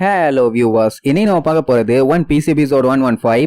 Hello viewers இனி நம்ம பார்க்க போறது One Piece episode one one five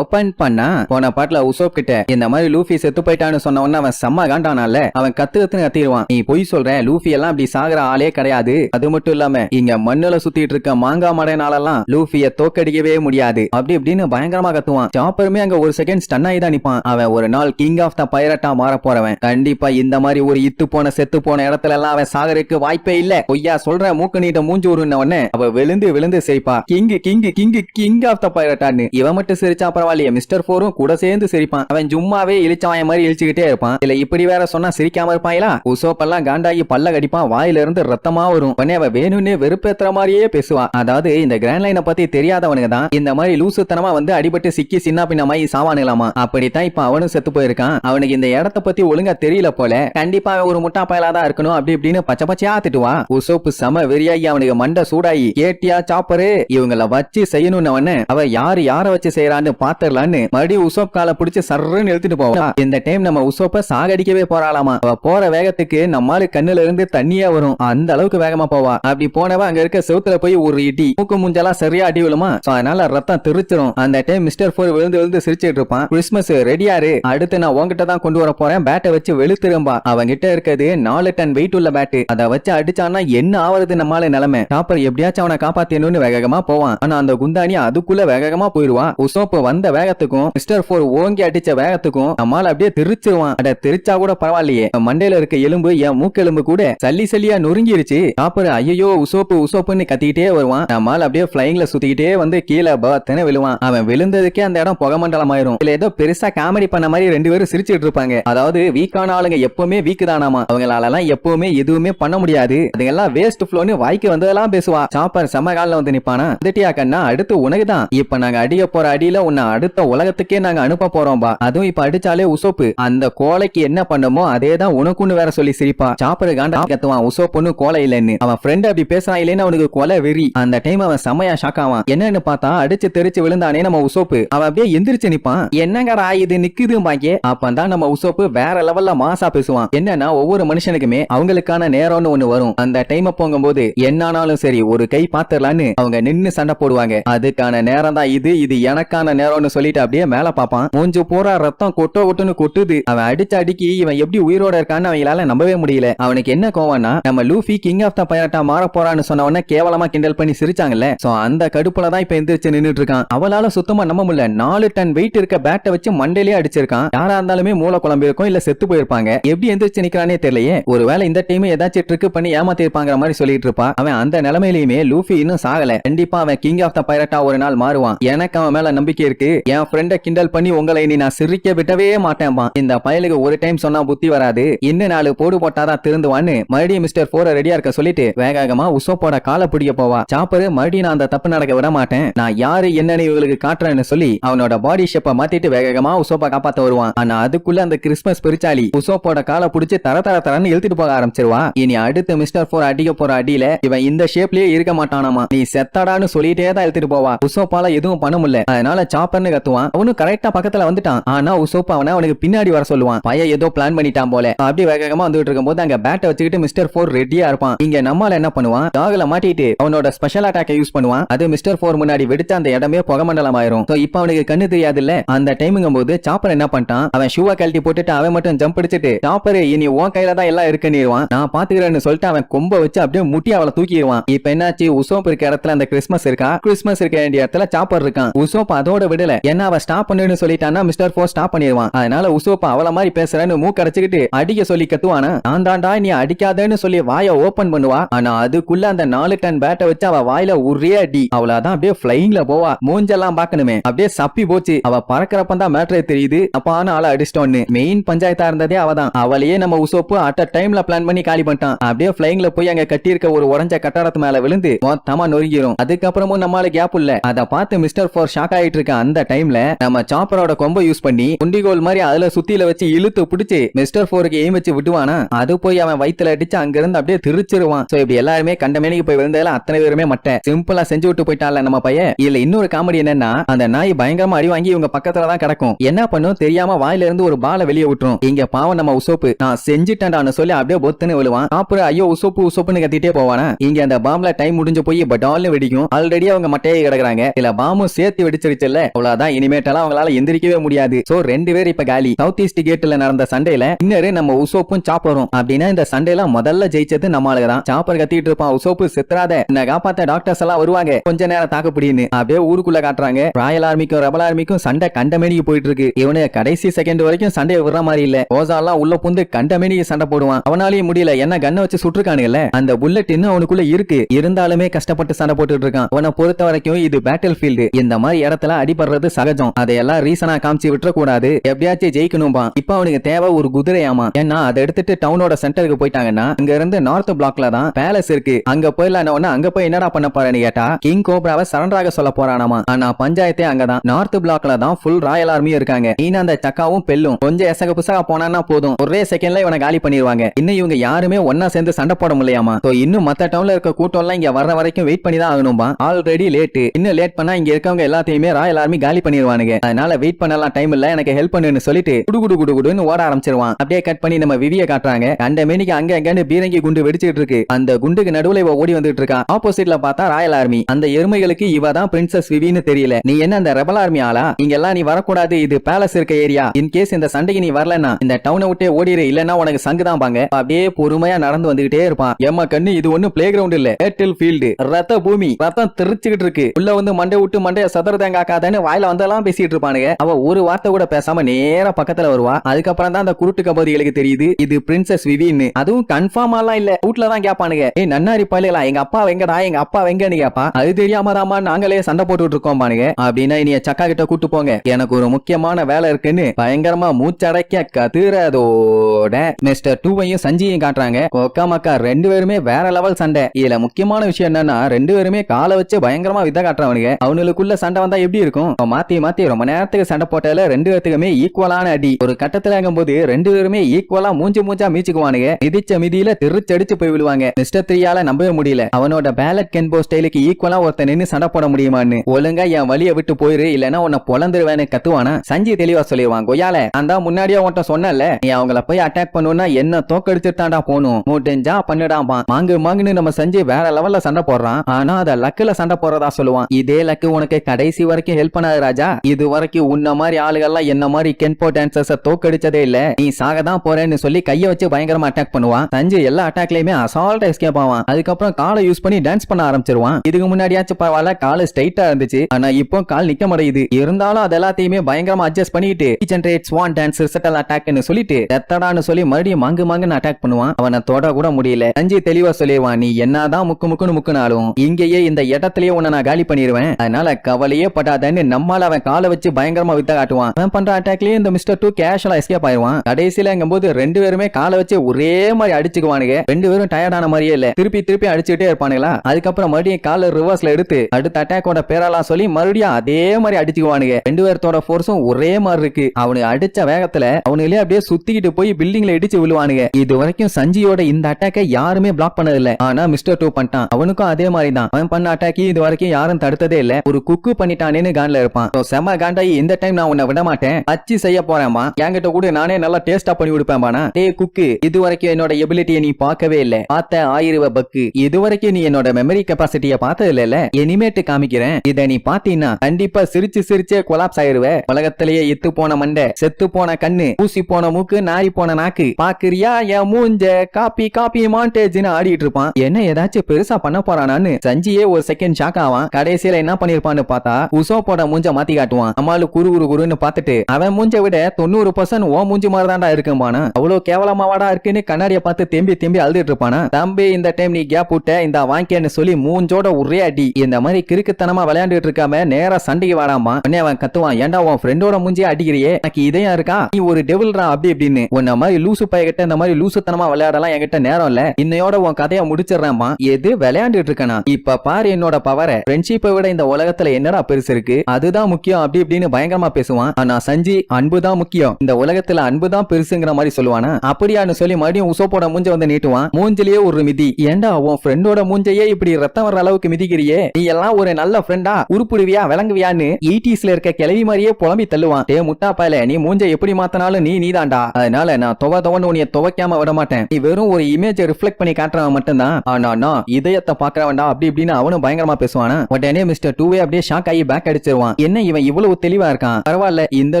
appoint பண்ணா போன பாட்டுல உசோப் கிட்ட இந்த மாதிரி லூஃபி செத்து போயிட்டான்னு சொன்ன உடனே அவன் செம்ம காண்டானால அவன் கத்து கத்துன்னு கத்திடுவான். நீ பொய் சொல்ற லூஃபி எல்லாம் அப்படி சாகுற ஆளே கிடையாது. அது மட்டும் இல்லாம இங்க மண்ணுல சுத்திட்டு இருக்க மாங்காய் மடைனாலெல்லாம் லூஃபிய தோக்கடிக்கவே முடியாது. அப்படி இப்படின்னு பயங்கரமா கத்துவான். சாப்பருமே அங்க ஒரு செகண்ட் ஸ்டன் ஆகி தான் நிப்பான். அவன் ஒரு நாள் கிங் ஆஃப் த பைரட்டா மாற போறவன். கண்டிப்பா இந்த மாதிரி ஒரு இத்து போன செத்து போன இடத்துல எல்லாம் அவன் சாகருக்கு வாய்ப்பே இல்ல. பொய்யா சொல்ற மூக்கு நீட்ட மூஞ்சி உருன்ன உடனே அவ விழுந்து விழுந்து சிரிப்பா. King king king king of the பைரட்டான்னு இவன் மட்டும் சிரிச்சா அப்புறம் பரவாயில்லையே மிஸ்டர் போரும் கூட சேர்ந்து சிரிப்பான். அவன் சும்மாவே இழிச்சவாய மாதிரி இழிச்சுக்கிட்டே இருப்பான். இல்ல இப்படி வேற சொன்னா சிரிக்காம இருப்பாங்களா உசோப்பெல்லாம் காண்டாகி பல்ல கடிப்பான் வாயில இருந்து ரத்தமா வரும். உடனே அவ வேணும்னே வெறுப்பேத்துற மாதிரியே பேசுவான். அதாவது இந்த கிராண்ட் லைனை பத்தி தெரியாதவனுங்க தான். இந்த மாதிரி லூசுத்தனமா வந்து அடிபட்டு சிக்கி சின்ன பின்னமாயி மாதிரி சாவானுங்களாமா? அப்படித்தான் இப்ப அவனும் செத்து போயிருக்கான். அவனுக்கு இந்த இடத்த பத்தி ஒழுங்கா தெரியல போல. கண்டிப்பா ஒரு முட்டா பயலா தான் இருக்கணும் அப்படி இப்படின்னு பச்சை பச்சையா திட்டுவா. உசோப்பு செம வெறியாகி அவனுக்கு மண்டை சூடாகி கேட்டியா சாப்பரு இவங்கள வச்சு செய்யணும்னு அவன் அவ யாரு யார வச்சு செய்யறான்னு பார்த்து பாத்துடலான்னு மறுபடியும் உசோப் காலை பிடிச்சி சர்றன்னு எழுத்துட்டு போவான். இந்த டைம் நம்ம உசோப்ப சாகடிக்கவே போறாளாமா? அவ போற வேகத்துக்கு நம்மால கண்ணுல இருந்து தண்ணியா வரும். அந்த அளவுக்கு வேகமா போவா. அப்படி போனவ அங்க இருக்க செவுத்துல போய் ஒரு இடி மூக்கு முஞ்செல்லாம் சரியா அடி விழுமா? அதனால ரத்தம் திருச்சிரும். அந்த டைம் மிஸ்டர் போர் விழுந்து விழுந்து சிரிச்சிட்டு இருப்பான். கிறிஸ்மஸ் ரெடியாரு அடுத்து நான் உன்கிட்ட தான் கொண்டு வர போறேன். பேட்டை வச்சு வெளுத்திரும்பா. அவன் கிட்ட இருக்கிறது நாலு டன் வெயிட் உள்ள பேட்டு அதை வச்சு அடிச்சான்னா என்ன ஆவறது நம்மளால நிலைமை? டாப்பர் எப்படியாச்சும் அவனை காப்பாத்தணும்னு வேகமா போவான். ஆனா அந்த குந்தானி அதுக்குள்ள வேகமா போயிருவான் உசோப்பு வந்த வேகத்துக்கும் மிஸ்டர் போர் ஓங்கி அடிச்ச வேகத்துக்கும் நம்மால அப்படியே தெரிச்சிருவான். அட தெரிச்சா கூட பரவாயில்லையே. மண்டையில இருக்க எலும்பு என் மூக்கெலும்பு கூட சல்லி சல்லியா நொறுங்கிருச்சு. டாப்பர் ஐயோ உசோப்பு உசோப்புன்னு கத்திக்கிட்டே வருவான். நம்மால அப்படியே பிளைங்ல சுத்திக்கிட்டே வந்து கீழே பத்தன விழுவான். அவன் விழுந்ததுக்கே அந்த இடம் புகமண்டலம் ஆயிரும் இதுல ஏதோ பெருசா காமெடி பண்ண மாதிரி ரெண்டு பேரும் சிரிச்சிட்டு இருப்பாங்க. அதாவது வீக்கான ஆளுங்க எப்பவுமே வீக்குதானாமா தானாமா? அவங்களாலலாம் எப்பவுமே எதுவுமே பண்ண முடியாது. அதெல்லாம் வேஸ்ட் ஃப்ளோன்னு வாய்க்கு வந்ததெல்லாம் பேசுவா. சாப்பர் செம்ம காலில் வந்து நிப்பானா? வந்துட்டியா கண்ணா? அடுத்து உனக்கு தான் இப்ப நாங்க அடிக்க போற அடியில உன்னை அடுத்த உலகத்துக்கே நாங்க அனுப்ப போறோம்பா. அதுவும் இப்ப அடிச்சாலே உசோப்பு. அந்த கோலைக்கு என்ன பண்ணுமோ அதே தான் உனக்குன்னு வேற சொல்லி சிரிப்பா. சாப்பரு காண்டா கத்துவான். உசோப்புன்னு கோலை இல்லைன்னு. அவன் ஃப்ரெண்ட் அப்படி பேசுறான் இல்லைன்னு அவனுக்கு கொலை வெறி. அந்த டைம் அவன் செம்மையா ஷாக் ஆவான். என்னன்னு பார்த்தா அடிச்சு தெரிச்சு விழுந்தானே நம்ம உசோப்பு. அவன் அப்படியே எந்திரிச்சு நிப்பான். என்னங்கடா இது நிக்குது பாக்கே அப்பதான் நம்ம உசோப்பு வேற லெவல்ல மாசா பேசுவான். என்னன்னா ஒவ்வொரு மனுஷனுக்குமே அவங்களுக்கான நேரம்னு ஒண்ணு வரும். அந்த டைம் போகும்போது என்னானாலும் சரி ஒரு கை பாத்துரலான்னு அவங்க நின்னு சண்டை போடுவாங்க. அதுக்கான நேரம் தான் இது இது எனக்கான நேரம் ஒண்ணு சொல்லிட்டு அப்படியே மேல பாப்பான் மூஞ்சு பூரா ரத்தம் கொட்டோ கொட்டுன்னு கொட்டுது. அவன் அடிச்ச அடிக்கி இவன் எப்படி உயிரோட இருக்கான்னு அவங்களால நம்பவே முடியல. அவனுக்கு என்ன கோவம்னா நம்ம லூஃபி கிங் ஆஃப் த பைரட்டா மாற போறான்னு சொன்ன உடனே கேவலமா கிண்டல் பண்ணி சிரிச்சாங்கல்ல. சோ அந்த கடுப்புல தான் இப்ப எந்திரிச்சு நின்னுட்டு இருக்கான். அவளால சுத்தமா நம்ப முடியல. நாலு டன் வெயிட் இருக்க பேட்டை வச்சு மண்டையிலே அடிச்சிருக்கான். யாரா இருந்தாலுமே மூளை குழம்பு இருக்கும் இல்ல செத்து போயிருப்பாங்க. எப்படி எந்திரிச்சு நிக்கிறானே தெரியலையே. ஒருவேளை இந்த டைம் ஏதாச்சும் ட்ரிக் பண்ணி ஏமாத்தி இருப்பாங்கிற மாதிரி சொல்லிட்டு இருப்பா. அவன் அந்த நிலைமையிலுமே லூஃபி இன்னும் சாகல. கண்டிப்பா அவன் கிங் ஆஃப் த பைரட்டா ஒரு நாள் மாறுவான். எனக்கு அவன் மேல நம்பிக்கை இருக்கு. என் ஃப்ரெண்ட கிண்டல் பண்ணி உங்களை இனி நான் சிரிக்க விட்டவே மாட்டேன்பா. இந்த பயலுக்கு ஒரு டைம் சொன்னா புத்தி வராது. இன்னும் நாலு போடு போட்டாதான் திருந்துவான்னு மறுபடியும் மிஸ்டர் போர ரெடியா இருக்க சொல்லிட்டு வேகமா உசோப்போட காலை பிடிக்க போவா. சாப்பரு மறுபடியும் நான் அந்த தப்பு நடக்க விட மாட்டேன். நான் யாரு என்னன்னு இவங்களுக்கு காட்டுறேன்னு சொல்லி அவனோட பாடி ஷேப்பை மாத்திட்டு வேகமா உசோப்பா காப்பாத்த வருவான். ஆனா அதுக்குள்ள அந்த கிறிஸ்மஸ் பெருச்சாலி உசோப்போட காலை புடிச்சு தர தர தரன்னு இழுத்துட்டு போக ஆரம்பிச்சிருவா. இனி அடுத்து மிஸ்டர் போர் அடிக்க போற அடியில இவன் இந்த ஷேப்லயே இருக்க மாட்டானாமா. நீ செத்தாடான்னு சொல்லிட்டே தான் இழுத்துட்டு போவா. உசோப்பால எதுவும் பண்ண முடியல. அதனால சாப்பர்னு கத்துவான். அவனும் கரெக்டா பக்கத்துல வந்துட்டான். ஆனா உசோப் அவனை அவனுக்கு பின்னாடி வர சொல்லுவான். பையன் ஏதோ பிளான் பண்ணிட்டான் போல. அப்படி வேகமா வந்துட்டு இருக்கும்போது அங்க பேட்டை வச்சுக்கிட்டு மிஸ்டர் போர் ரெடியா இருப்பான். இங்க நம்மால என்ன பண்ணுவான்? டாக்ல மாட்டிட்டு அவனோட ஸ்பெஷல் அட்டாக்கை யூஸ் பண்ணுவான். அது மிஸ்டர் போர் முன்னாடி வெடிச்ச அந்த இடமே புகமண்டலம் ஆயிரும். So, இப்ப அவனுக்கு கண்ணு தெரியாது இல்ல அந்த டைமுங்கும் போது சாப்பர் என்ன பண்ணிட்டான்? அவன் ஷூவை கழட்டி போட்டுட்டு அவன் மட்டும் ஜம்ப் அடிச்சிட்டு சாப்பர் இனி உன் கையில தான் எல்லாம் இருக்குன்னுவான் நான் பாத்துக்கிறேன்னு சொல்லிட்டு அவன் கொம்ப வச்சு அப்படியே முட்டி அவளை தூக்கிடுவான். இப்ப என்னாச்சு? உசோப் இருக்க இடத்துல அந்த கிறிஸ்மஸ் இருக்கா? கிறிஸ்மஸ் இருக்க வேண்டிய இடத்துல சாப்பர் இருக்கான். உசோப் அதோட விட விடல என்ன அவ ஸ்டாப் பண்ணுன்னு சொல்லிட்டான்னா மிஸ்டர் ஃபோர் ஸ்டாப் பண்ணிடுவான். அதனால உசோப் அவள மாதிரி பேசுறேன்னு மூக்கடைச்சுக்கிட்டு அடிக்க சொல்லி கத்துவானா? நான் தாண்டா நீ அடிக்காதேன்னு சொல்லி வாயை ஓபன் பண்ணுவா? ஆனா அதுக்குள்ள அந்த நாலு டன் பேட்டை வச்சு அவ வாயில ஒரே அடி. அவளாதான் அப்படியே பிளைங்ல போவா. மூஞ்செல்லாம் பாக்கணுமே அப்படியே சப்பி போச்சு. அவ பறக்கிறப்ப தான் மேட்ரே தெரியுது. அப்பான ஆளை அடிச்சிட்டோன்னு. மெயின் பஞ்சாயத்தா இருந்ததே அவதான். அவளையே நம்ம உசோப்பு அட்ட டைம்ல பிளான் பண்ணி காலி பண்ணிட்டான். அப்படியே பிளைங்ல போய் அங்க கட்டியிருக்க ஒரு உடஞ்ச கட்டடத்து மேல விழுந்து மொத்தமா நொறுங்கிரும். அதுக்கப்புறமும் நம்மளால கேப் இல்ல. அத பார்த்து மிஸ்டர் போர் ஷாக் ஆயிட்டு இருக்க அந்த அந்த டைம்ல நம்ம சாப்பரோட கொம்ப யூஸ் பண்ணி குண்டிகோல் மாதிரி அதுல சுத்தியில வச்சு இழுத்து பிடிச்சு மிஸ்டர் போருக்கு எய்ம் வச்சு விட்டுவானா? அது போய் அவன் வயிற்றுல அடிச்சு அங்க இருந்து அப்படியே திருச்சிருவான். சோ இப்படி எல்லாருமே கண்ட மேனிக்கு போய் விழுந்ததுல அத்தனை பேருமே மட்டை. சிம்பிளா செஞ்சு விட்டு போயிட்டான்ல நம்ம பையன். இதுல இன்னொரு காமெடி என்னன்னா அந்த நாய் பயங்கரமா அடி வாங்கி இவங்க பக்கத்துல தான் கிடக்கும். என்ன பண்ணும்? தெரியாம வாயில இருந்து ஒரு பாலை வெளியே விட்டுரும் இங்க பாவம் நம்ம உசோப்பு. நான் செஞ்சுட்டேன்டான்னு சொல்லி அப்படியே பொத்துன்னு விழுவான். அப்புறம் ஐயோ உசோப்பு உசோப்புன்னு கத்திட்டே போவானா? இங்க அந்த பாம்ல டைம் முடிஞ்சு போய் பட்டால்னு வெடிக்கும். ஆல்ரெடி அவங்க மட்டையை கிடக்குறாங்க. இல்ல பாமும் சேர்த்து வெடிச்சிருச்சுல்ல. அவ்வளவுதான். இனிமேட்டெல்லாம் அவங்களால எந்திரிக்கவே முடியாது. சோ ரெண்டு பேர் இப்ப காலி. சவுத் ஈஸ்ட் கேட்ல நடந்த சண்டையில இன்னரு நம்ம உசோப்பும் சாப்பரும் அப்படின்னா இந்த சண்டையில முதல்ல ஜெயிச்சது நம்ம ஆளுங்க தான் சாப்பர் கத்திட்டு இருப்பான். உசோப்பு சித்ராத என்ன காப்பாத்த டாக்டர்ஸ் எல்லாம் வருவாங்க. கொஞ்ச நேரம் தாக்குப்பிடின்னு. அப்படியே ஊருக்குள்ள காட்டுறாங்க. ராயல் ஆர்மிக்கும் ரபல் ஆர்மிக்கும் சண்டை கண்டமேனிக்கு போயிட்டு இருக்கு இவனு கடைசி செகண்ட் வரைக்கும் சண்டையை விடுற மாதிரி இல்ல. ஓசாலாம் உள்ள புந்து கண்டமேனிக்கு சண்டை போடுவான். அவனாலேயே முடியல. என்ன கண்ணை வச்சு சுட்டுருக்கானுங்கல்ல அந்த புல்லட் இன்னும் அவனுக்குள்ள இருக்கு. இருந்தாலுமே கஷ்டப்பட்டு சண்டை போட்டுட்டு இருக்கான். அவனை பொறுத்த வரைக்கும் இது பேட்டில் ஃபீல்டு இந்த மாதிரி இடத்துல வர்றது சகஜம். அதையெல்லாம் ரீசனா காமிச்சு விட்டுற கூடாது எப்படியாச்சும் ஜெயிக்கணும்பா. இப்ப அவனுக்கு தேவை ஒரு குதிரையாமா? ஏன்னா அதை எடுத்துட்டு டவுனோட சென்டருக்கு போயிட்டாங்கன்னா அங்க இருந்து நார்த் பிளாக்ல தான் பேலஸ் இருக்கு. அங்க போயிடலாம் அங்க போய் என்னடா பண்ண போறேன்னு கேட்டா கிங் கோப்ராவை சரண்டராக சொல்ல போறானாமா. ஆனா பஞ்சாயத்தே அங்கதான் நார்த் பிளாக்ல தான் ஃபுல் ராயல் ஆர்மியும் இருக்காங்க. நீனா அந்த சக்காவும் பெல்லும். கொஞ்சம் எசக புசகா போனான்னா போதும். ஒரே செகண்ட்ல இவனை காலி பண்ணிடுவாங்க இன்னும் இவங்க யாருமே ஒன்னா சேர்ந்து சண்டை போட முடியாமா இன்னும் மத்த டவுன்ல இருக்க கூட்டம் எல்லாம் இங்க வர்ற வரைக்கும் வெயிட் பண்ணி தான் ஆகணும்பா. ஆல்ரெடி லேட் இன்னும் லேட் பண்ணா இங்க இருக்கவங்க எல்லாத்தையுமே ராயல் ஆர்மி காலி பண்ணிடுவானுங்க அதனால வெயிட் பண்ணலாம் டைம் இல்ல எனக்கு ஹெல்ப் பண்ணுன்னு சொல்லிட்டு குடு குடு குடு குடுன்னு ஓட ஆரம்பிச்சிருவான். அப்படியே கட் பண்ணி நம்ம விவிய காட்டுறாங்க. அந்த மேனிக்கு அங்க அங்கன்னு பீரங்கி குண்டு வெடிச்சிட்டு இருக்கு. அந்த குண்டுக்கு நடுவுல இவ ஓடி வந்துட்டு இருக்கான் ஆப்போசிட்ல பார்த்தா ராயல் ஆர்மி அந்த எருமைகளுக்கு இவ தான் பிரின்சஸ் விவின்னு தெரியல. நீ என்ன அந்த ரெபல் ஆர்மி ஆளா? இங்க எல்லாம் நீ வரக்கூடாது. இது பேலஸ் இருக்க ஏரியா இன் கேஸ் இந்த சண்டைக்கு நீ வரலன்னா இந்த டவுனை விட்டே ஓடிரு இல்லன்னா உனக்கு சங்கு தான் பாங்க. அப்படியே பொறுமையா நடந்து வந்துகிட்டே இருப்பான். ஏமா கண்ணு இது ஒண்ணு பிளே கிரவுண்ட் இல்ல. ஏர்டெல் ஃபீல்டு ரத்த பூமி. ரத்தம் தெரிச்சுக்கிட்டு இருக்கு. உள்ள வந்து மண்டை விட்டு மண்டைய சதுர தேங்காக்காதன்னு வாயில வந்தெல்லாம் பேசிட்டு இருப்பானுங்க. அவ ஒரு வார்த்தை கூட பேசாம நேரா பக்கத்துல வருவா. அதுக்கப்புறம் தான் அந்த குருட்டு கபதிகளுக்கு தெரியுது. இது பிரின்சஸ் விவின்னு. அதுவும் கன்ஃபார்ம் எல்லாம் இல்ல. வீட்டுலதான் தான் கேட்பானுங்க நன்னாரி பள்ளிகளா எங்க அப்பா வெங்கடா? எங்க அப்பா வெங்கன்னு கேப்பா? அது தெரியாம தாமா நாங்களே சண்டை போட்டுட்டு இருக்கோம் பானுங்க. அப்படின்னா இனிய சக்கா கிட்ட கூட்டு போங்க. எனக்கு ஒரு முக்கியமான வேலை இருக்குன்னு பயங்கரமா மூச்சடைக்க கத்துறதோட மிஸ்டர் டூவையும் சஞ்சியையும் காட்டுறாங்க. கொக்கா மக்கா ரெண்டு பேருமே வேற லெவல் சண்டை. இதுல முக்கியமான விஷயம் என்னன்னா ரெண்டு பேருமே காலை வச்சு பயங்கரமா வித்த காட்டுறவனுங்க. அவனுக்குள்ள சண்டை வந்தா எப்படி இருக்கும்? அவன் மாத்தி மாத்தி ரொம்ப நேரத்துக்கு சண்டை போட்டால ரெண்டு பேத்துக்குமே ஈக்குவலான அடி. ஒரு கட்டத்துல போது ரெண்டு பேருமே ஈக்குவலா மூஞ்சி மூஞ்சா மீச்சுக்குவானுங்க. மிதிச்ச மிதியில திருச்சடிச்சு போய் விழுவாங்க. மிஸ்டர் த்ரீயால நம்பவே முடியல. அவனோட பேலட் கென்போ ஸ்டைலுக்கு ஈக்குவலா ஒருத்த நின்னு சண்டை போட முடியுமான்னு. ஒழுங்கா என் வழிய விட்டு போயிரு இல்லனா உன்னை பொழந்துருவேன்னு கத்துவானா? சஞ்சி தெளிவா சொல்லிடுவான் கொய்யால அந்த முன்னாடியே உன்ட்ட சொன்னல நீ அவங்கள போய் அட்டாக் பண்ணுனா என்ன தோக்கடிச்சுட்டாண்டா போகணும் முடிஞ்சா பண்ணிடாமா மாங்கு மாங்குன்னு நம்ம செஞ்சு வேற லெவல்ல சண்டை போடுறான். ஆனா அத லக்குல சண்டை போறதா சொல்லுவான். இதே லக்கு உனக்கு கடைசி வரைக்கும் ஹெல்ப் பண்ண ராஜா. இது வரைக்கும் உன்ன மாதிரி ஆளுகள்லாம் என்ன மாதிரி கென்போ டான்சர்ஸ தோக்கடிச்சதே இல்ல. நீ சாக தான் போறேன்னு சொல்லி கைய வச்சு பயங்கரமா அட்டாக் பண்ணுவான். சஞ்சு எல்லா அட்டாக்லயுமே அசால்ட்டா எஸ்கேப் ஆவான். அதுக்கப்புறம் காலை யூஸ் பண்ணி டான்ஸ் பண்ண ஆரம்பிச்சிருவான். இதுக்கு முன்னாடியாச்சும் பரவாயில்ல கால் ஸ்ட்ரைட்டா இருந்துச்சு. ஆனா இப்போ கால் நிக்க மாட்டேங்குது. இருந்தாலும் அது எல்லாத்தையுமே பயங்கரமா அட்ஜஸ்ட் பண்ணிட்டு ஜென்ரேட் ஸ்வான் டான்ஸ் ரிசட்டல் அட்டாக்னு சொல்லிட்டு எத்தடான்னு சொல்லி மறுபடியும் மங்கு மங்குன்னு அட்டாக் பண்ணுவான். அவனை தொட கூட முடியல. சஞ்சு தெளிவா சொல்லிடுவான் நீ என்னதான் முக்கு முக்குன்னு முக்குனாலும் இங்கேயே இந்த இடத்துலயே உன்னை நான் காலி பண்ணிடுவேன் அதனால கவலையே படாதன்னு நம்மால அவன் காலை வச்சு பயங்கரமா வித்த காட்டுவான். அவன் பண்ற அட்டாக்லயே இந்த மிஸ்டர் டூ கேஷுவலா எஸ்கேப் ஆயிருவான். கடைசியில போது ரெண்டு பேருமே காலை வச்சு ஒரே மாதிரி அடிச்சுக்குவானுங்க. ரெண்டு பேரும் டயர்டான மாதிரியே இல்ல. திருப்பி திருப்பி அடிச்சுட்டே இருப்பானுங்களா? அதுக்கப்புறம் மறுபடியும் கால ரிவர்ஸ்ல எடுத்து அடுத்த அட்டாக்கோட பேரெல்லாம் சொல்லி மறுபடியும் அதே மாதிரி அடிச்சுக்குவானுங்க. ரெண்டு பேர்த்தோட ஃபோர்ஸும் ஒரே மாதிரி இருக்கு. அவனுக்கு அடிச்ச வேகத்துல அவனுங்களே அப்படியே சுத்திக்கிட்டு போய் பில்டிங்ல இடிச்சு விழுவானுங்க. இது வரைக்கும் சஞ்சியோட இந்த அட்டாக்கை யாருமே பிளாக் பண்ணது இல்ல ஆனா மிஸ்டர் டூ பண்ணிட்டான். அவனுக்கும் அதே மாதிரி தான் அவன் பண்ண அட்டாக்கி இது வரைக்கும் யாரும் தடுத்ததே இல்ல. ஒரு குக்கு பண்ணிட்டானேன்னு கான்ல இருப்பான். செம காண்டாயி இந்த டைம் நான் உன்னை விட மாட்டேன் அச்சு செய்ய போறேன்மா. என்கிட்ட கூட நானே நல்லா டேஸ்டா பண்ணி கொடுப்பேன்பானா டே குக்கு இது வரைக்கும் என்னோட எபிலிட்டியை நீ பார்க்கவே இல்ல. பார்த்த ஆயிரவ பக்கு. இது வரைக்கும் நீ என்னோட மெமரி கெப்பாசிட்டிய பார்த்தது இல்ல இனிமேட்டு காமிக்கிறேன். இத நீ பாத்தீங்கன்னா கண்டிப்பா சிரிச்சு சிரிச்சே கொலாப்ஸ் ஆயிருவ. உலகத்திலேயே எத்து போன மண்டை செத்து போன கண்ணு ஊசி போன மூக்கு நாரி போன நாக்கு. பாக்குறியா என் மூஞ்ச? காப்பி காப்பி மாண்டேஜ்னு ஆடிட்டு இருப்பான். என்ன ஏதாச்சும் பெருசா பண்ண போறானான்னு சஞ்சியே ஒரு செகண்ட் ஷாக் ஆவான். கடைசியில என்ன பண்ணிருப்பான்னு பார்த்தா உசோப்போட மூஞ்ச மாத்தி காட்டுவான். அம்மாளு குரு குரு குருன்னு பார்த்துட்டு அவன் மூஞ்ச விட தொண்ணூறு பர்சன்ட் ஓ மூஞ்சி மாதிரி தான்டா இருக்குமானா அவ்வளவு கேவலமாவாடா இருக்குன்னு கண்ணாடிய பார்த்து தேம்பி தேம்பி அழுதுட்டு இருப்பானா. தம்பி இந்த டைம் நீ கேப் விட்ட இந்த வாங்கிக்கன்னு சொல்லி மூஞ்சோட ஒரே அடி. இந்த மாதிரி கிறுக்குத்தனமா விளையாண்டுட்டு இருக்காம நேரா சண்டைக்கு வாடாமா. உடனே அவன் கத்துவான். ஏன்டா உன் ஃப்ரெண்டோட மூஞ்சியே அடிக்கிறியே? எனக்கு இதயம் இருக்கா? நீ ஒரு டெவில்ரா அப்படி இப்படின்னு. உன்ன மாதிரி லூசு பையகிட்ட இந்த மாதிரி லூசுத்தனமா விளையாடலாம் என்கிட்ட நேரம் இல்ல. இன்னையோட உன் கதையை முடிச்சிடுறேன்மா. எது விளையாண்டுட்டு இருக்கனா? இப்ப பாரு என்னோட பவரை ஃப்ரெண்ட்ஷிப்பை விட இந்த உலகத்துல என்னடா பெருசு இருக்கு? அது அதுதான் முக்கியம் அப்படி இப்படின்னு பயங்கரமா பேசுவான். ஆனா சஞ்சி அன்பு தான் முக்கியம். இந்த உலகத்துல அன்பு தான் பெருசுங்கிற மாதிரி சொல்லுவானா? அப்படியான்னு சொல்லி மறுபடியும் உசோப்போட மூஞ்ச வந்து நீட்டுவான். மூஞ்சிலேயே ஒரு மிதி. ஏண்டா உன் ஃப்ரெண்டோட மூஞ்சையே இப்படி ரத்தம் வர அளவுக்கு மிதிக்கிறியே? நீ எல்லாம் ஒரு நல்ல ஃப்ரெண்டா உருப்புடுவியா விளங்குவியான்னு எயிட்டிஸ்ல இருக்க கிளவி மாதிரியே புலம்பி தள்ளுவான். டே முட்டா பயல நீ மூஞ்ச எப்படி மாத்தினாலும் நீ நீதான்டா. அதனால நான் துவ துவன்னு உன்னைய துவைக்காம விட மாட்டேன். நீ வெறும் ஒரு இமேஜ் ரிஃப்ளெக்ட் பண்ணி காட்டுறவன் மட்டும்தான். ஆனா நான் இதயத்தை பாக்குறவன்டா அப்படி இப்படின்னு அவனும் பயங்கரமா பேசுவானா? உடனே மிஸ்டர் டூவே அப்படியே ஷாக் ஆகி பேக் அடிச்சிருவான். என்ன இவன் இவ்வளவு தெளிவா இருக்கான்? பரவாயில்ல இந்த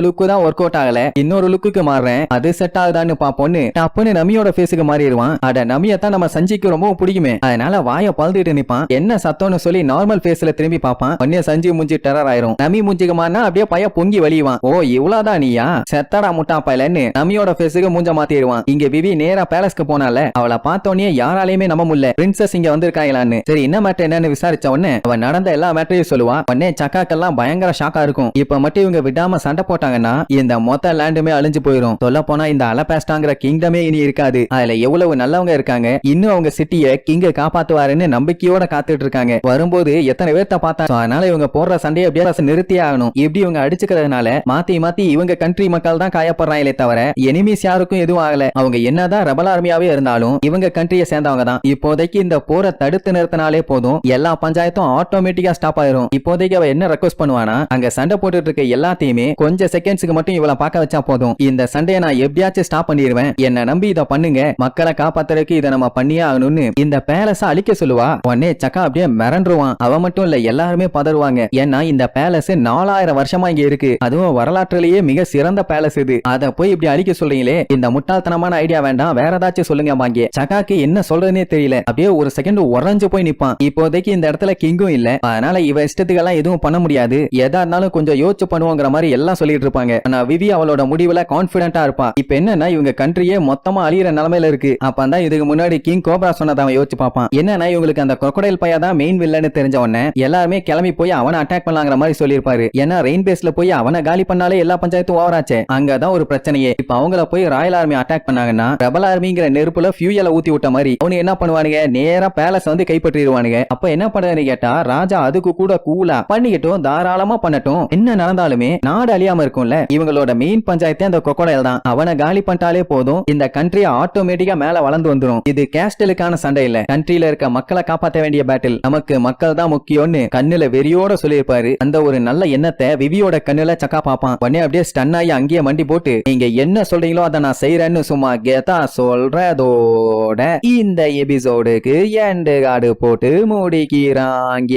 லுக்கு தான் ஒர்க் அவுட் ஆகல. இன்னொரு லுக்குக்கு மாறுறேன். அது செட் ஆகுதான்னு பாப்போன்னு டப்புன்னு நமியோட பேஸுக்கு மாறிடுவான். அட நமியத்தான் நம்ம சஞ்சிக்கு ரொம்ப பிடிக்குமே. அதனால வாய பழுதுட்டு நிப்பான். என்ன சத்தம்னு சொல்லி நார்மல் பேஸ்ல திரும்பி பாப்பான் உடனே சஞ்சி மூஞ்சி டெரர் ஆயிரும். நமி மூஞ்சிக்கு மாறினா அப்படியே பைய பொங்கி வலிவான் ஓ இவ்வளவுதான் நீயா? செத்தடா முட்டா பயலன்னு நமியோட ஃபேஸுக்கு மூஞ்ச மாத்திடுவான். இங்க விவி நேரா பேலஸ்க்கு போனால அவளை பார்த்தோன்னே யாராலையுமே நம்ப முடியல. பிரின்சஸ் இங்க வந்திருக்காங்களான்னு. சரி என்ன மேட்டர் என்னன்னு விசாரிச்ச உடனே அவன் நடந்த எல்லா மேட்டரையும் சொல்லுவான். உடனே சக்காக்கெல்லாம் பயங்கர ஷாக்கா இருக்கும். இப்ப மட்டும் இவங்க விடாம சண்டை போட்டாங்கன்னா இந்த மொத்த லேண்டுமே அழிஞ்சு போயிடும் சொல்ல போனா இந்த அலபாஸ்டாங்கிற கிங்டமே இனி இருக்காது. அதுல எவ்வளவு நல்லவங்க இருக்காங்க இன்னும் அவங்க சிட்டிய கிங்க காப்பாத்துவாருன்னு நம்பிக்கையோட காத்துட்டு இருக்காங்க. வரும்போது எத்தனை பேர்த்த பார்த்தா அதனால இவங்க போடுற சண்டையை அப்படியே நிறுத்தியே ஆகணும். இப்படி இவங்க அடிச்சுக்கிறதுனால மாத்தி மாத்தி இவங்க கண்ட்ரி மக்கள் தான் காயப்படுறாங்களே தவிர எனிமீஸ் யாருக்கும் எதுவும் ஆகல. அவங்க என்னதான் ரபல் ஆர்மியாவே இருந்தாலும் இவங்க கண்ட்ரியை சேர்ந்தவங்க தான். இப்போதைக்கு இந்த போரை தடுத்து நிறுத்தினாலே போதும் எல்லா பஞ்சாயத்தும் ஆட்டோமேட்டிக்கா ஸ்டாப் ஆயிரும். இப்போதைக்கு அவ என்ன ரெக்வஸ்ட் பண்ணுவானா அங்க சண்டை போட்டுட்டு இருக்க எல்லாத்தையுமே கொஞ்சம் செகண்ட்ஸ்க்கு மட்டும் இவளை பார்க்க வச்சா போதும். இந்த சண்டையை நான் எப்படியாச்சும் ஸ்டாப் பண்ணிடுவேன் என்ன நம்பி இதை பண்ணுங்க. மக்களை காப்பாத்துறதுக்கு இதை நம்ம பண்ணியே ஆகணும்னு இந்த பேலஸ அழிக்க சொல்லுவா. உடனே சக்கா அப்படியே மிரண்டுருவான். அவன் மட்டும் இல்ல எல்லாருமே பதறுவாங்க. ஏன்னா இந்த பேலஸ் நாலாயிரம் வருஷமா இங்க இருக்கு. அதுவும் வரலாற்றுலயே மிக சிறந்த பேலஸ் இது. அத போய் இப்படி அழிக்க சொல்றீங்களே இந்த முட்டாள்தனமான ஐடியா வேண்டாம். வேற ஏதாச்சும் சொல்லுங்க பாங்க சக்காக்கு என்ன சொல்றதுனே தெரியல. அப்படியே ஒரு செகண்ட் உறைஞ்சு போய் நிப்பான். இப்போதைக்கு இந்த இடத்துல கிங்கும் இல்ல. அதனால இவ இஷ்டத்துக்கெல்லாம் எதுவும் பண்ண முடியாது. எதா இருந்தாலும் கொஞ்சம் யோசிச்சு பண்ணுவோங்கிற மாதிரி எல்லாம் சொல்லிட்டு இருப்பாங்க. ஆனா விவி அவளோட முடிவுல கான்பிடென்டா இருப்பான் இப்ப என்னன்னா இவங்க கண்ட்ரியே மொத்தமா அழியிற நிலைமையில இருக்கு. அப்பதான் இதுக்கு முன்னாடி கிங் கோப்ரா சொன்னதை அவன் யோசிச்சு பார்ப்பான். என்னன்னா இவங்களுக்கு அந்த கொக்கடையல் பையா தான் மெயின் வில்லன்னு தெரிஞ்ச உடனே எல்லாருமே கிளம்பி போய் அவனை அட்டாக் பண்ணலாங்கிற மாதிரி சொல்லியிருப்பாரு. ஏன்னா ரெயின் பேஸ்ல போய் அவனை காலி பண்ணாலே எல்லா பஞ்சாயத்தும் ஓவராச்சே அங்கதான் ஒரு பிரச்சனையே. இப்ப அவங்கள போய் ராயல் ஆர்மி அட்டாக் பண்ணாங்கன்னா பிரபல ஆர்மிங்கிற நெருப்புல ஃபியூயல ஊத்தி விட்ட மாதிரி அவனு என்ன பண்ணுவானுங்க? நேரா பேலஸ் வந்து கைப்பற்றிடுவானுங்க. அப்ப என்ன பண்ணுறதுன்னு கேட்டா ராஜா அதுக்கு கூட கூலா பண்ணிக்கிட்டும் தாராளமா பண்ணட்டும். என்ன நடந்தாலுமே நாடு அழியாம இருக்கும்ல? இவங்களோட மெயின் பஞ்சாயத்தே அந்த கொக்கோடையில் தான். அவனை காலி பண்ணிட்டாலே போதும். இந்த கண்ட்ரி ஆட்டோமேட்டிக்கா மேல வளர்ந்து வந்துரும். இது கேஸ்டலுக்கான சண்டை இல்ல. கண்ட்ரியில இருக்க மக்களை காப்பாற்ற வேண்டிய பேட்டில் நமக்கு மக்கள் தான் முக்கியம்னு கண்ணுல வெறியோட சொல்லியிருப்பாரு. அந்த ஒரு நல்ல எண்ணத்தை விவியோட கண்ணுல சக்கா பாப்பான் உடனே அப்படியே ஸ்டன் ஆகி அங்கேயே மண்டி போட்டு நீங்க என்ன சொல்றீங்களோ அதை நான் செய்யறேன்னு சும்மா கேத்தா சொல்றதோட இந்த எபிசோடுக்கு எண்டு காடு போட்டு முடிக்கிறாங்க.